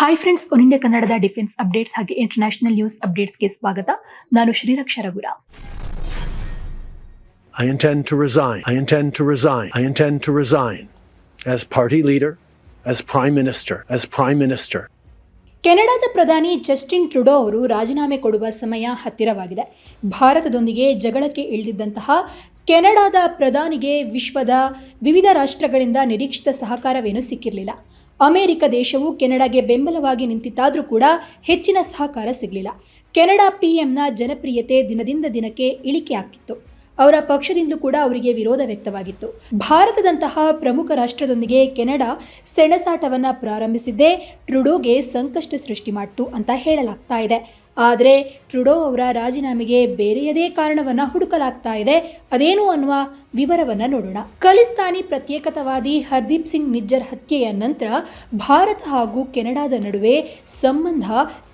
Hi friends one India ಕನ್ನಡದ defence updates ಹಾಗೆ international news ಅಪ್ಡೇಟ್ಸ್ಗೆ ಸ್ವಾಗತ ನಾನು ಶ್ರೀರಕ್ಷ ರಘುರ I intend to resign. I intend to resign. I intend to resign as party leader, as prime minister, as prime minister. ಕೆನಡಾದ ಪ್ರಧಾನಿ Justin Trudeau ಅವರು ರಾಜೀನಾಮೆ ಕೊಡುವ ಸಮಯ ಹತ್ತಿರವಾಗಿದೆ ಭಾರತದೊಂದಿಗೆ ಜಗಳಕ್ಕೆ ಇಳಿದಿದ್ದಂತಹ ಕೆನಡಾದ ಪ್ರಧಾನಿಗೆ ವಿಶ್ವದ ವಿವಿಧ ರಾಷ್ಟ್ರಗಳಿಂದ ನಿರೀಕ್ಷಿತ ಸಹಕಾರವೇನೂ ಸಿಕ್ಕಿರಲಿಲ್ಲ ಅಮೆರಿಕ ದೇಶವು ಕೆನಡಾಗೆ ಬೆಂಬಲವಾಗಿ ನಿಂತಿತ್ತಾದರೂ ಕೂಡ ಹೆಚ್ಚಿನ ಸಹಕಾರ ಸಿಗಲಿಲ್ಲ. ಕೆನಡಾ ಪಿಎಂನ ಜನಪ್ರಿಯತೆ ದಿನದಿಂದ ದಿನಕ್ಕೆ ಇಳಿಕೆ ಆಗ್ತಿತ್ತು. ಅವರ ಪಕ್ಷದಿಂದ ಕೂಡ ಅವರಿಗೆ ವಿರೋಧ ವ್ಯಕ್ತವಾಗಿತ್ತು. ಭಾರತದಂತಹ ಪ್ರಮುಖ ರಾಷ್ಟ್ರದೊಂದಿಗೆ ಕೆನಡಾ ಸೆಣಸಾಟವನ್ನು ಪ್ರಾರಂಭಿಸಿದ್ದೇ ಟ್ರುಡೋಗೆ ಸಂಕಷ್ಟ ಸೃಷ್ಟಿ ಮಾಡಿತು ಅಂತ ಹೇಳಲಾಗ್ತಾ ಇದೆ. ಆದರೆ ಟ್ರುಡೋ ಅವರ ರಾಜೀನಾಮೆಗೆ ಬೇರೆಯದೇ ಕಾರಣವನ್ನು ಹುಡುಕಲಾಗ್ತಾ ಇದೆ. ಅದೇನು ಅನ್ನುವ ವಿವರವನ್ನು ನೋಡೋಣ. ಖಲಿಸ್ತಾನಿ ಪ್ರತ್ಯೇಕತಾವಾದಿ ಹರ್ದೀಪ್ ಸಿಂಗ್ ನಿಜ್ಜರ್ ಹತ್ಯೆಯ ನಂತರ ಭಾರತ ಹಾಗೂ ಕೆನಡಾದ ನಡುವೆ ಸಂಬಂಧ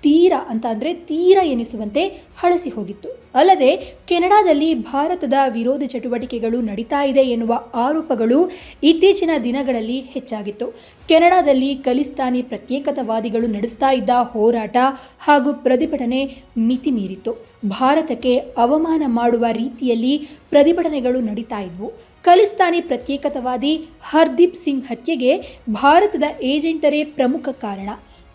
ತೀರ ಅಂತ ಅಂದರೆ ತೀರ ಎನಿಸುವಂತೆ ಹಳಸಿ ಹೋಗಿತ್ತು. ಅಲ್ಲದೆ ಕೆನಡಾದಲ್ಲಿ ಭಾರತದ ವಿರೋಧ ಚಟುವಟಿಕೆಗಳು ನಡೀತಾ ಇದೆ ಎನ್ನುವ ಆರೋಪಗಳು ಇತ್ತೀಚಿನ ದಿನಗಳಲ್ಲಿ ಹೆಚ್ಚಾಗಿತ್ತು. ಕೆನಡಾದಲ್ಲಿ ಖಲಿಸ್ತಾನಿ ಪ್ರತ್ಯೇಕತಾವಾದಿಗಳು ನಡೆಸ್ತಾ ಇದ್ದ ಹೋರಾಟ ಹಾಗೂ ಪ್ರತಿಭಟನೆ ಮಿತಿ ಮೀರಿತ್ತು ಭಾರತಕ್ಕೆ ಅವಮಾನ ಮಾಡುವ ರೀತಿಯಲ್ಲಿ ಪ್ರತಿಭಟನೆಗಳು ನಡೀತಾ ಇದ್ವು. ಖಲಿಸ್ತಾನಿ ಪ್ರತ್ಯೇಕತಾವಾದಿ ಹರ್ದೀಪ್ ಸಿಂಗ್ ಹತ್ಯೆಗೆ ಭಾರತದ ಏಜೆಂಟರೇ ಪ್ರಮುಖ ಕಾರಣ.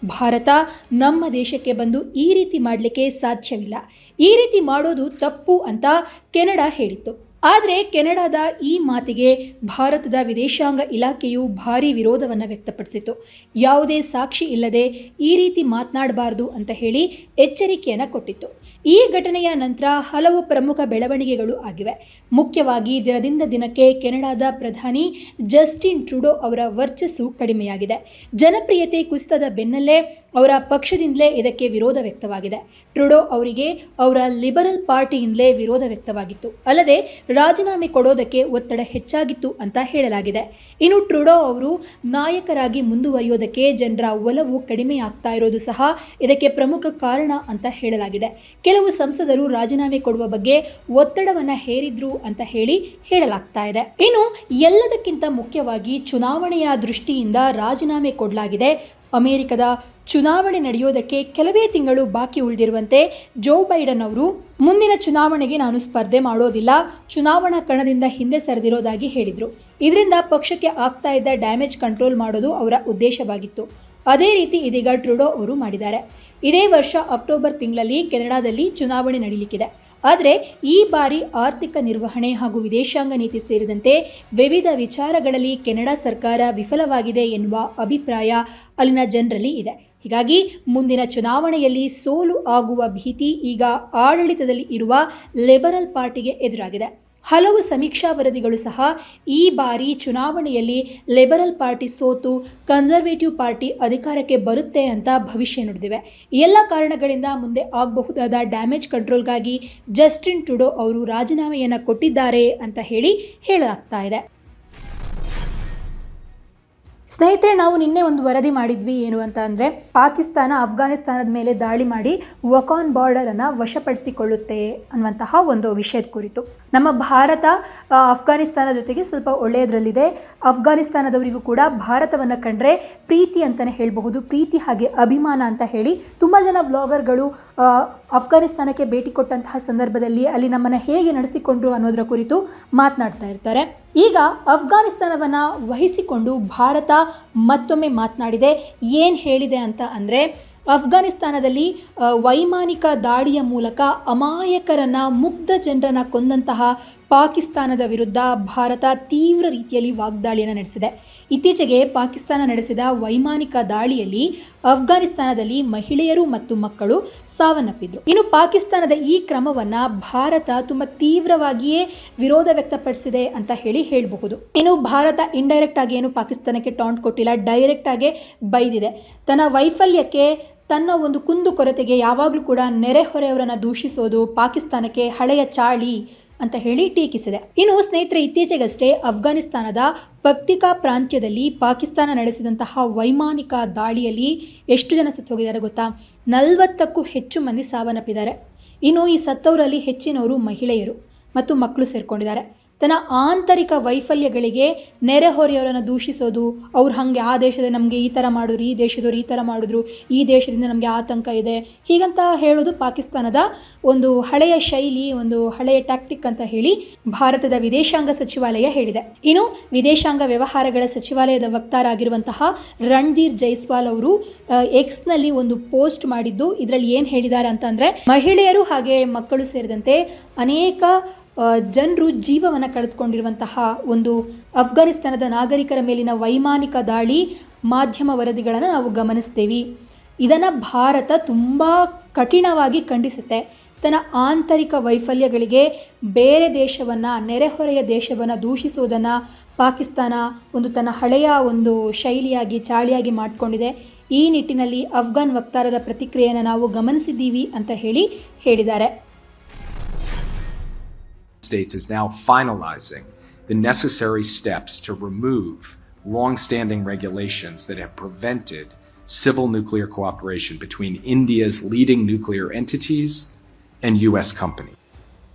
ಭಾರತ ನಮ್ಮ ದೇಶಕ್ಕೆ ಬಂದು ಈ ರೀತಿ ಮಾಡಲಿಕ್ಕೆ ಸಾಧ್ಯವಿಲ್ಲ. ಈ ರೀತಿ ಮಾಡೋದು ತಪ್ಪು ಅಂತ ಕೆನಡಾ ಹೇಳಿತ್ತು. ಆದರೆ ಕೆನಡಾದ ಈ ಮಾತಿಗೆ ಭಾರತದ ವಿದೇಶಾಂಗ ಇಲಾಖೆಯು ಭಾರಿ ವಿರೋಧವನ್ನು ವ್ಯಕ್ತಪಡಿಸಿತು ಯಾವುದೇ ಸಾಕ್ಷಿ ಇಲ್ಲದೆ ಈ ರೀತಿ ಮಾತನಾಡಬಾರದು ಅಂತ ಹೇಳಿ ಎಚ್ಚರಿಕೆಯನ್ನು ಕೊಟ್ಟಿತ್ತು. ಈ ಘಟನೆಯ ನಂತರ ಹಲವು ಪ್ರಮುಖ ಬೆಳವಣಿಗೆಗಳು ಆಗಿವೆ. ಮುಖ್ಯವಾಗಿ ದಿನದಿಂದ ದಿನಕ್ಕೆ ಕೆನಡಾದ ಪ್ರಧಾನಿ ಜಸ್ಟಿನ್ ಟ್ರುಡೋ ಅವರ ವರ್ಚಸ್ಸು ಕಡಿಮೆಯಾಗಿದೆ. ಜನಪ್ರಿಯತೆ ಕುಸಿತದ ಬೆನ್ನಲ್ಲೇ ಅವರ ಪಕ್ಷದಿಂದಲೇ ಇದಕ್ಕೆ ವಿರೋಧ ವ್ಯಕ್ತವಾಗಿದೆ. ಟ್ರುಡೋ ಅವರಿಗೆ ಅವರ ಲಿಬರಲ್ ಪಾರ್ಟಿಯಿಂದಲೇ ವಿರೋಧ ವ್ಯಕ್ತವಾಗಿತ್ತು. ಅಲ್ಲದೆ ರಾಜೀನಾಮೆ ಕೊಡೋದಕ್ಕೆ ಒತ್ತಡ ಹೆಚ್ಚಾಗಿತ್ತು ಅಂತ ಹೇಳಲಾಗಿದೆ. ಇನ್ನು ಟ್ರುಡೋ ಅವರು ನಾಯಕರಾಗಿ ಮುಂದುವರಿಯೋದಕ್ಕೆ ಜನರ ಒಲವು ಕಡಿಮೆಯಾಗ್ತಾ ಇರೋದು ಸಹ ಇದಕ್ಕೆ ಪ್ರಮುಖ ಕಾರಣ ಅಂತ ಹೇಳಲಾಗಿದೆ. ಕೆಲವು ಸಂಸದರು ರಾಜೀನಾಮೆ ಕೊಡುವ ಬಗ್ಗೆ ಒತ್ತಡವನ್ನು ಹೇರಿದ್ರು ಅಂತ ಹೇಳಿ ಹೇಳಲಾಗ್ತಾ ಇದೆ. ಇನ್ನು ಎಲ್ಲದಕ್ಕಿಂತ ಮುಖ್ಯವಾಗಿ ಚುನಾವಣೆಯ ದೃಷ್ಟಿಯಿಂದ ರಾಜೀನಾಮೆ ಕೊಡಲಾಗಿದೆ. ಅಮೆರಿಕದ ಚುನಾವಣೆ ನಡೆಯೋದಕ್ಕೆ ಕೆಲವೇ ತಿಂಗಳು ಬಾಕಿ ಉಳಿದಿರುವಂತೆ ಜೋ ಬೈಡನ್ ಅವರು, ಮುಂದಿನ ಚುನಾವಣೆಗೆ ನಾನು ಸ್ಪರ್ಧೆ ಮಾಡೋದಿಲ್ಲ, ಚುನಾವಣಾ ಕಣದಿಂದ ಹಿಂದೆ ಸರಿದಿರೋದಾಗಿ ಹೇಳಿದರು. ಇದರಿಂದ ಪಕ್ಷಕ್ಕೆ ಆಗ್ತಾ ಇದ್ದ ಡ್ಯಾಮೇಜ್ ಕಂಟ್ರೋಲ್ ಮಾಡೋದು ಅವರ ಉದ್ದೇಶವಾಗಿತ್ತು. ಅದೇ ರೀತಿ ಇದೀಗ ಟ್ರುಡೋ ಅವರು ಮಾಡಿದ್ದಾರೆ. ಇದೇ ವರ್ಷ ಅಕ್ಟೋಬರ್ ತಿಂಗಳಲ್ಲಿ ಕೆನಡಾದಲ್ಲಿ ಚುನಾವಣೆ ನಡೀಲಿಕ್ಕಿದೆ. ಆದರೆ ಈ ಬಾರಿ ಆರ್ಥಿಕ ನಿರ್ವಹಣೆ ಹಾಗೂ ವಿದೇಶಾಂಗ ನೀತಿ ಸೇರಿದಂತೆ ವಿವಿಧ ವಿಚಾರಗಳಲ್ಲಿ ಕೆನಡಾ ಸರ್ಕಾರ ವಿಫಲವಾಗಿದೆ ಎನ್ನುವ ಅಭಿಪ್ರಾಯ ಅಲ್ಲಿನ ಜನರಲ್ಲಿ ಇದೆ. ಹೀಗಾಗಿ ಮುಂದಿನ ಚುನಾವಣೆಯಲ್ಲಿ ಸೋಲು ಆಗುವ ಭೀತಿ ಈಗ ಆಡಳಿತದಲ್ಲಿ ಇರುವ ಲಿಬರಲ್ ಪಾರ್ಟಿಗೆ ಎದುರಾಗಿದೆ. ಹಲವು ಸಮೀಕ್ಷಾ ವರದಿಗಳು ಸಹ ಈ ಬಾರಿ ಚುನಾವಣೆಯಲ್ಲಿ ಲಿಬರಲ್ ಪಾರ್ಟಿ ಸೋತು ಕನ್ಸರ್ವೇಟಿವ್ ಪಾರ್ಟಿ ಅಧಿಕಾರಕ್ಕೆ ಬರುತ್ತೆ ಅಂತ ಭವಿಷ್ಯ ನುಡಿದಿವೆ. ಎಲ್ಲ ಕಾರಣಗಳಿಂದ ಮುಂದೆ ಆಗಬಹುದಾದ ಡ್ಯಾಮೇಜ್ ಕಂಟ್ರೋಲ್ಗಾಗಿ ಜಸ್ಟಿನ್ ಟುಡೋ ಅವರು ರಾಜೀನಾಮೆಯನ್ನು ಕೊಟ್ಟಿದ್ದಾರೆ ಅಂತ ಹೇಳಿ ಹೇಳಲಾಗ್ತಾ ಇದೆ. ಸ್ನೇಹಿತರೆ, ನಾವು ನಿನ್ನೆ ಒಂದು ವರದಿ ಮಾಡಿದ್ವಿ, ಏನು ಅಂತ ಅಂದರೆ, ಪಾಕಿಸ್ತಾನ ಅಫ್ಘಾನಿಸ್ತಾನದ ಮೇಲೆ ದಾಳಿ ಮಾಡಿ ವಕಾನ್ ಬಾರ್ಡರನ್ನು ವಶಪಡಿಸಿಕೊಳ್ಳುತ್ತೆ ಅನ್ನುವಂತಹ ಒಂದು ವಿಷಯದ ಕುರಿತು. ನಮ್ಮ ಭಾರತ ಅಫ್ಘಾನಿಸ್ತಾನ ಜೊತೆಗೆ ಸ್ವಲ್ಪ ಒಳ್ಳೆಯದರಲ್ಲಿದೆ. ಅಫ್ಘಾನಿಸ್ತಾನದವರಿಗೂ ಕೂಡ ಭಾರತವನ್ನು ಕಂಡ್ರೆ ಪ್ರೀತಿ ಅಂತಲೇ ಹೇಳಬಹುದು, ಪ್ರೀತಿ ಹಾಗೆ ಅಭಿಮಾನ ಅಂತ ಹೇಳಿ ತುಂಬ ಜನ ಬ್ಲಾಗರ್ಗಳು ಅಫ್ಘಾನಿಸ್ತಾನಕ್ಕೆ ಭೇಟಿ ಕೊಟ್ಟಂತಹ ಸಂದರ್ಭದಲ್ಲಿ ಅಲ್ಲಿ ನಮ್ಮನ್ನು ಹೇಗೆ ನಡೆಸಿಕೊಂಡ್ರು ಅನ್ನೋದರ ಕುರಿತು ಮಾತನಾಡ್ತಾ ಇರ್ತಾರೆ. ಈಗ ಅಫ್ಘಾನಿಸ್ತಾನವನ್ನು ವಹಿಸಿಕೊಂಡು ಭಾರತ ಮತ್ತೊಮ್ಮೆ ಮಾತನಾಡಿದೆ. ಏನು ಹೇಳಿದೆ ಅಂತ ಅಂದರೆ ಅಫ್ಘಾನಿಸ್ತಾನದಲ್ಲಿ ವೈಮಾನಿಕ ದಾಳಿಯ ಮೂಲಕ ಅಮಾಯಕರನ್ನು ಮುಗ್ಧ ಜನರನ್ನು ಕೊಂದಂತಹ ಪಾಕಿಸ್ತಾನದ ವಿರುದ್ಧ ಭಾರತ ತೀವ್ರ ರೀತಿಯಲ್ಲಿ ವಾಗ್ದಾಳಿಯನ್ನು ನಡೆಸಿದೆ. ಇತ್ತೀಚೆಗೆ ಪಾಕಿಸ್ತಾನ ನಡೆಸಿದ ವೈಮಾನಿಕ ದಾಳಿಯಲ್ಲಿ ಅಫ್ಘಾನಿಸ್ತಾನದಲ್ಲಿ ಮಹಿಳೆಯರು ಮತ್ತು ಮಕ್ಕಳು ಸಾವನ್ನಪ್ಪಿದ್ರು. ಇನ್ನು ಪಾಕಿಸ್ತಾನದ ಈ ಕ್ರಮವನ್ನ ಭಾರತ ತುಂಬ ತೀವ್ರವಾಗಿಯೇ ವಿರೋಧ ವ್ಯಕ್ತಪಡಿಸಿದೆ ಅಂತ ಹೇಳಿ ಹೇಳಬಹುದು. ಇನ್ನು ಭಾರತ ಇಂಡೈರೆಕ್ಟ್ ಆಗಿ ಏನು ಪಾಕಿಸ್ತಾನಕ್ಕೆ ಟಾಂಟ್ ಕೊಟ್ಟಿಲ್ಲ ಡೈರೆಕ್ಟ್ ಆಗಿ ಬೈದಿದೆ. ತನ್ನ ವೈಫಲ್ಯಕ್ಕೆ, ತನ್ನ ಒಂದು ಕುಂದು ಕೊರತೆಗೆ ಯಾವಾಗಲೂ ಕೂಡ ನೆರೆಹೊರೆಯವರನ್ನು ದೂಷಿಸೋದು ಪಾಕಿಸ್ತಾನಕ್ಕೆ ಹಳೆಯ ಚಾಳಿ ಅಂತ ಹೇಳಿ ಟೀಕಿಸಿದೆ. ಇನ್ನು ಸ್ನೇಹಿತರೆ, ಇತ್ತೀಚೆಗಷ್ಟೇ ಅಫ್ಘಾನಿಸ್ತಾನದ ಪಕ್ತಿಕಾ ಪ್ರಾಂತ್ಯದಲ್ಲಿ ಪಾಕಿಸ್ತಾನ ನಡೆಸಿದಂತಹ ವೈಮಾನಿಕ ದಾಳಿಯಲ್ಲಿ ಎಷ್ಟು ಜನ ಸತ್ತು ಹೋಗಿದ್ದಾರೆ ಗೊತ್ತಾ? ನಲವತ್ತಕ್ಕೂ ಹೆಚ್ಚು ಮಂದಿ ಸಾವನ್ನಪ್ಪಿದ್ದಾರೆ. ಇನ್ನು ಈ ಸತ್ತವರಲ್ಲಿ ಹೆಚ್ಚಿನವರು ಮಹಿಳೆಯರು ಮತ್ತು ಮಕ್ಕಳು ಸೇರ್ಕೊಂಡಿದ್ದಾರೆ. ತನ್ನ ಆಂತರಿಕ ವೈಫಲ್ಯಗಳಿಗೆ ನೆರೆಹೊರೆಯವರನ್ನು ದೂಷಿಸೋದು, ಅವ್ರು ಹಾಗೆ ಆ ದೇಶದ ನಮಗೆ ಈ ಥರ ಮಾಡಿದ್ರು, ಈ ದೇಶದವ್ರು ಈ ಥರ ಮಾಡಿದ್ರು, ಈ ದೇಶದಿಂದ ನಮಗೆ ಆತಂಕ ಇದೆ. ಹೀಗಂತ ಹೇಳೋದು ಪಾಕಿಸ್ತಾನದ ಒಂದು ಹಳೆಯ ಶೈಲಿ, ಒಂದು ಹಳೆಯ ಟ್ಯಾಕ್ಟಿಕ್ ಅಂತ ಹೇಳಿ ಭಾರತದ ವಿದೇಶಾಂಗ ಸಚಿವಾಲಯ ಹೇಳಿದೆ. ಇನ್ನು ವಿದೇಶಾಂಗ ವ್ಯವಹಾರಗಳ ಸಚಿವಾಲಯದ ವಕ್ತಾರ ಆಗಿರುವಂತಹ ರಣಧೀರ್ ಜೈಸ್ವಾಲ್ ಅವರು ಎಕ್ಸ್ನಲ್ಲಿ ಒಂದು ಪೋಸ್ಟ್ ಮಾಡಿದ್ದು, ಇದರಲ್ಲಿ ಏನು ಹೇಳಿದ್ದಾರೆ ಅಂತಂದರೆ ಮಹಿಳೆಯರು ಹಾಗೆ ಮಕ್ಕಳು ಸೇರಿದಂತೆ ಅನೇಕ ಜನರು ಜೀವವನ್ನು ಕಳೆದುಕೊಂಡಿರುವಂತಹ ಒಂದು ಅಫ್ಘಾನಿಸ್ತಾನದ ನಾಗರಿಕರ ಮೇಲಿನ ವೈಮಾನಿಕ ದಾಳಿ ಮಾಧ್ಯಮ ವರದಿಗಳನ್ನು ನಾವು ಗಮನಿಸ್ತೀವಿ. ಇದನ್ನು ಭಾರತ ತುಂಬ ಕಠಿಣವಾಗಿ ಖಂಡಿಸುತ್ತೆ. ತನ್ನ ಆಂತರಿಕ ವೈಫಲ್ಯಗಳಿಗೆ ಬೇರೆ ದೇಶವನ್ನು, ನೆರೆಹೊರೆಯ ದೇಶವನ್ನು ದೂಷಿಸುವುದನ್ನು ಪಾಕಿಸ್ತಾನ ಒಂದು ತನ್ನ ಹಳೆಯ ಒಂದು ಶೈಲಿಯಾಗಿ, ಚಾಳಿಯಾಗಿ ಮಾಡಿಕೊಂಡಿದೆ. ಈ ನಿಟ್ಟಿನಲ್ಲಿ ಅಫ್ಘಾನ್ ವಕ್ತಾರರ ಪ್ರತಿಕ್ರಿಯೆಯನ್ನು ನಾವು ಗಮನಿಸಿದ್ದೀವಿ ಅಂತ ಹೇಳಿ ಹೇಳಿದ್ದಾರೆ. States is now finalizing the necessary steps to remove long-standing regulations that have prevented civil nuclear cooperation between India's leading nuclear entities and US companies.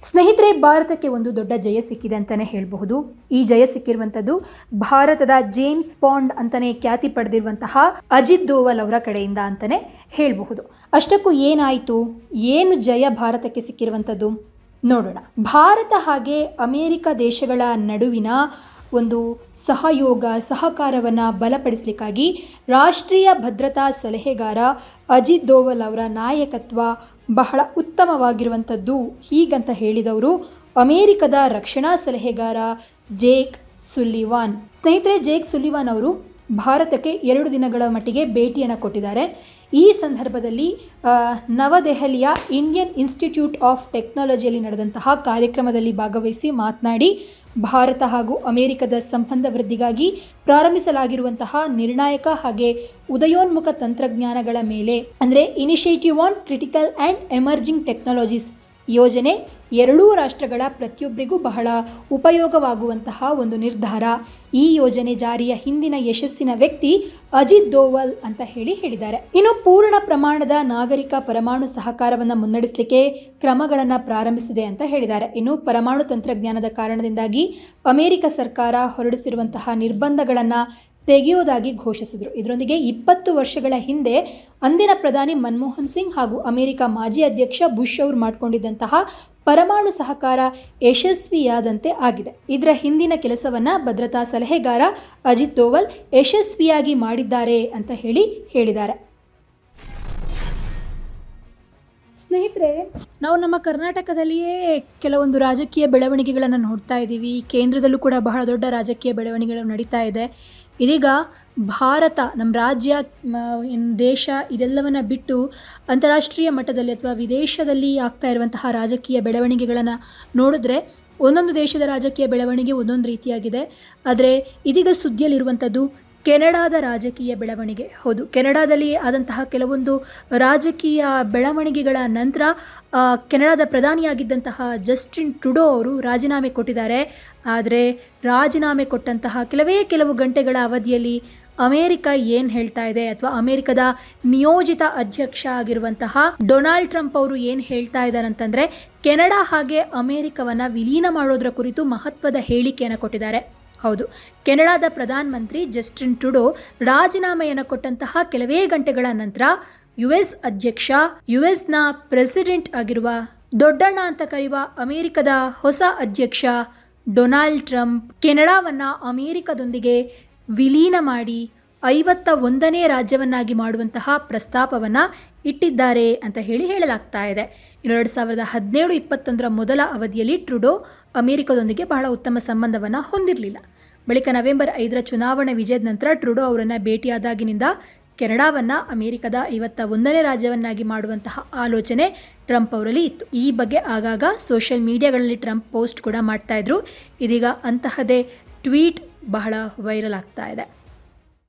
ಸ್ನೇಹಿತರೆ ಭಾರತಕ್ಕೆ ಒಂದು ದೊಡ್ಡ ಜಯ ಸಿಕ್ಕಿದೆ ಅಂತಲೇ ಹೇಳಬಹುದು ಈ ಜಯ ಸಿಕ್ಕಿರುವಂಥದ್ದು ಭಾರತದ ಜೇಮ್ಸ್ ಬಾಂಡ್ ಅಂತಲೇ ಖ್ಯಾತಿ ಪಡೆದಿರುವಂತಹ ಅಜಿತ್ ದೋವಲ್ ಅವರ ಕಡೆಯಿಂದ ಅಂತಲೇ ಹೇಳಬಹುದು ಅಷ್ಟಕ್ಕೂ ಏನಾಯಿತು ಏನು ಜಯ ಭಾರತಕ್ಕೆ ಸಿಕ್ಕಿರುವಂಥದ್ದು ನೋಡೋಣ. ಭಾರತ ಹಾಗೆ ಅಮೇರಿಕ ದೇಶಗಳ ನಡುವಿನ ಒಂದು ಸಹಯೋಗ, ಸಹಕಾರವನ್ನು ಬಲಪಡಿಸಲಿಕ್ಕಾಗಿ ರಾಷ್ಟ್ರೀಯ ಭದ್ರತಾ ಸಲಹೆಗಾರ ಅಜಿತ್ ದೋವಲ್ ಅವರ ನಾಯಕತ್ವ ಬಹಳ ಉತ್ತಮವಾಗಿರುವಂಥದ್ದು ಹೀಗಂತ ಹೇಳಿದವರು ಅಮೇರಿಕದ ರಕ್ಷಣಾ ಸಲಹೆಗಾರ ಜೇಕ್ ಸುಲ್ಲಿವಾನ್. ಸ್ನೇಹಿತರೆ, ಜೇಕ್ ಸುಲ್ಲಿವಾನ್ ಅವರು ಭಾರತಕ್ಕೆ ಎರಡು ದಿನಗಳ ಮಟ್ಟಿಗೆ ಭೇಟಿಯನ್ನು ಕೊಟ್ಟಿದ್ದಾರೆ. ಈ ಸಂದರ್ಭದಲ್ಲಿ ನವದೆಹಲಿಯ ಇಂಡಿಯನ್ ಇನ್ಸ್ಟಿಟ್ಯೂಟ್ ಆಫ್ ಟೆಕ್ನಾಲಜಿಯಲ್ಲಿ ನಡೆದಂತಹ ಕಾರ್ಯಕ್ರಮದಲ್ಲಿ ಭಾಗವಹಿಸಿ ಮಾತನಾಡಿ, ಭಾರತ ಹಾಗೂ ಅಮೆರಿಕದ ಸಂಬಂಧ ವೃದ್ಧಿಗಾಗಿ ಪ್ರಾರಂಭಿಸಲಾಗಿರುವಂತಹ ನಿರ್ಣಾಯಕ ಹಾಗೆ ಉದಯೋನ್ಮುಖ ತಂತ್ರಜ್ಞಾನಗಳ ಮೇಲೆ, ಅಂದರೆ initiative on critical and emerging technologies ಯೋಜನೆ ಎರಡೂ ರಾಷ್ಟ್ರಗಳ ಪ್ರತಿಯೊಬ್ಬರಿಗೂ ಬಹಳ ಉಪಯೋಗವಾಗುವಂತಹ ಒಂದು ನಿರ್ಧಾರ. ಈ ಯೋಜನೆ ಜಾರಿಯ ಹಿಂದಿನ ಯಶಸ್ಸಿನ ವ್ಯಕ್ತಿ ಅಜಿತ್ ದೋವಲ್ ಅಂತ ಹೇಳಿ ಹೇಳಿದ್ದಾರೆ. ಇನ್ನು ಪೂರ್ಣ ಪ್ರಮಾಣದ ನಾಗರಿಕ ಪರಮಾಣು ಸಹಕಾರವನ್ನು ಮುನ್ನಡೆಸಲಿಕ್ಕೆ ಕ್ರಮಗಳನ್ನು ಪ್ರಾರಂಭಿಸಿದೆ ಅಂತ ಹೇಳಿದ್ದಾರೆ. ಇನ್ನು ಪರಮಾಣು ತಂತ್ರಜ್ಞಾನದ ಕಾರಣದಿಂದಾಗಿ ಅಮೆರಿಕ ಸರ್ಕಾರ ಹೊರಡಿಸಿರುವಂತಹ ನಿರ್ಬಂಧಗಳನ್ನು ತೆಗೆಯೋದಾಗಿ ಘೋಷಿಸಿದರು. ಇದರೊಂದಿಗೆ ಇಪ್ಪತ್ತು ವರ್ಷಗಳ ಹಿಂದೆ ಅಂದಿನ ಪ್ರಧಾನಿ ಮನಮೋಹನ್ ಸಿಂಗ್ ಹಾಗೂ ಅಮೆರಿಕ ಮಾಜಿ ಅಧ್ಯಕ್ಷ ಬುಷ್ ಅವರು ಮಾಡಿಕೊಂಡಿದ್ದಂತಹ ಪರಮಾಣು ಸಹಕಾರ ಯಶಸ್ವಿಯಾದಂತೆ ಆಗಿದೆ. ಇದರ ಹಿಂದಿನ ಕೆಲಸವನ್ನು ಭದ್ರತಾ ಸಲಹೆಗಾರ ಅಜಿತ್ ದೋವಲ್ ಯಶಸ್ವಿಯಾಗಿ ಮಾಡಿದ್ದಾರೆ ಅಂತ ಹೇಳಿ ಹೇಳಿದ್ದಾರೆ. ಸ್ನೇಹಿತರೆ, ನಾವು ನಮ್ಮ ಕರ್ನಾಟಕದಲ್ಲಿಯೇ ಕೆಲವೊಂದು ರಾಜಕೀಯ ಬೆಳವಣಿಗೆಗಳನ್ನು ನೋಡ್ತಾ ಇದ್ದೀವಿ. ಕೇಂದ್ರದಲ್ಲೂ ಕೂಡ ಬಹಳ ದೊಡ್ಡ ರಾಜಕೀಯ ಬೆಳವಣಿಗೆಗಳು ನಡೀತಾ ಇದೆ. ಇದೀಗ ಭಾರತ ನಮ್ಮ ರಾಜ್ಯ ದೇಶ ಇದೆಲ್ಲವನ್ನು ಬಿಟ್ಟು ಅಂತಾರಾಷ್ಟ್ರೀಯ ಮಟ್ಟದಲ್ಲಿ ಅಥವಾ ವಿದೇಶದಲ್ಲಿ ಆಗ್ತಾ ಇರುವಂತಹ ರಾಜಕೀಯ ಬೆಳವಣಿಗೆಗಳನ್ನು ನೋಡಿದ್ರೆ ಒಂದೊಂದು ದೇಶದ ರಾಜಕೀಯ ಬೆಳವಣಿಗೆ ಒಂದೊಂದು ರೀತಿಯಾಗಿದೆ. ಆದರೆ ಇದೀಗ ಸುದ್ದಿಯಲ್ಲಿರುವಂಥದ್ದು ಕೆನಡಾದ ರಾಜಕೀಯ ಬೆಳವಣಿಗೆ. ಹೌದು ಕೆನಡಾದಲ್ಲಿ ಆದಂತಹ ಕೆಲವೊಂದು ರಾಜಕೀಯ ಬೆಳವಣಿಗೆಗಳ ನಂತರ ಕೆನಡಾದ ಪ್ರಧಾನಿಯಾಗಿದ್ದಂತಹ ಜಸ್ಟಿನ್ ಟ್ರುಡೋ ಅವರು ರಾಜೀನಾಮೆ ಕೊಟ್ಟಿದ್ದಾರೆ. ಆದರೆ ರಾಜೀನಾಮೆ ಕೊಟ್ಟಂತಹ ಕೆಲವೇ ಕೆಲವು ಗಂಟೆಗಳ ಅವಧಿಯಲ್ಲಿ ಅಮೇರಿಕ ಏನು ಹೇಳ್ತಾ ಇದೆ ಅಥವಾ ಅಮೇರಿಕದ ನಿಯೋಜಿತ ಅಧ್ಯಕ್ಷ ಆಗಿರುವಂತಹ ಡೊನಾಲ್ಡ್ ಟ್ರಂಪ್ ಅವರು ಏನು ಹೇಳ್ತಾ ಇದ್ದಾರೆ ಅಂತಂದರೆ ಕೆನಡಾ ಹಾಗೆ ಅಮೇರಿಕವನ್ನು ವಿಲೀನ ಮಾಡೋದರ ಕುರಿತು ಮಹತ್ವದ ಹೇಳಿಕೆಯನ್ನು ಕೊಟ್ಟಿದ್ದಾರೆ. ಹೌದು. ಕೆನಡಾದ ಪ್ರಧಾನಮಂತ್ರಿ ಜಸ್ಟಿನ್ ಟ್ರುಡೋ ರಾಜೀನಾಮೆಯನ್ನು ಕೊಟ್ಟಂತಹ ಕೆಲವೇ ಗಂಟೆಗಳ ನಂತರ ಯು ಎಸ್ ಅಧ್ಯಕ್ಷ ಯು ಎಸ್ನ ಪ್ರೆಸಿಡೆಂಟ್ ಆಗಿರುವ ದೊಡ್ಡಣ್ಣ ಅಂತ ಕರೆಯುವ ಅಮೆರಿಕದ ಹೊಸ ಅಧ್ಯಕ್ಷ ಡೊನಾಲ್ಡ್ ಟ್ರಂಪ್ ಕೆನಡಾವನ್ನು ಅಮೆರಿಕದೊಂದಿಗೆ ವಿಲೀನ ಮಾಡಿ ಐವತ್ತ ಒಂದನೇ ರಾಜ್ಯವನ್ನಾಗಿ ಮಾಡುವಂತಹ ಪ್ರಸ್ತಾಪವನ್ನು ಇಟ್ಟಿದ್ದಾರೆ ಅಂತ ಹೇಳಿ ಹೇಳಲಾಗ್ತಾ ಇದೆ. ಎರಡು ಸಾವಿರದ ಹದಿನೇಳು ಇಪ್ಪತ್ತೊಂದರ ಮೊದಲ ಅವಧಿಯಲ್ಲಿ ಟ್ರುಡೋ ಅಮೆರಿಕದೊಂದಿಗೆ ಬಹಳ ಉತ್ತಮ ಸಂಬಂಧವನ್ನು ಹೊಂದಿರಲಿಲ್ಲ. ಬಳಿಕ ನವೆಂಬರ್ ಐದರ ಚುನಾವಣೆ ವಿಜಯದ ನಂತರ ಟ್ರುಡೋ ಅವರನ್ನು ಭೇಟಿಯಾದಾಗಿನಿಂದ ಕೆನಡಾವನ್ನು ಅಮೆರಿಕದ ಐವತ್ತ ಒಂದನೇ ರಾಜ್ಯವನ್ನಾಗಿ ಮಾಡುವಂತಹ ಆಲೋಚನೆ ಟ್ರಂಪ್ ಅವರಲ್ಲಿ ಇತ್ತು. ಈ ಬಗ್ಗೆ ಆಗಾಗ ಸೋಷಿಯಲ್ ಮೀಡಿಯಾಗಳಲ್ಲಿ ಟ್ರಂಪ್ ಪೋಸ್ಟ್ ಕೂಡ ಮಾಡ್ತಾಯಿದ್ರು ಇದೀಗ ಅಂತಹದೇ ಟ್ವೀಟ್ ಬಹಳ ವೈರಲ್ ಆಗ್ತಾ ಇದೆ.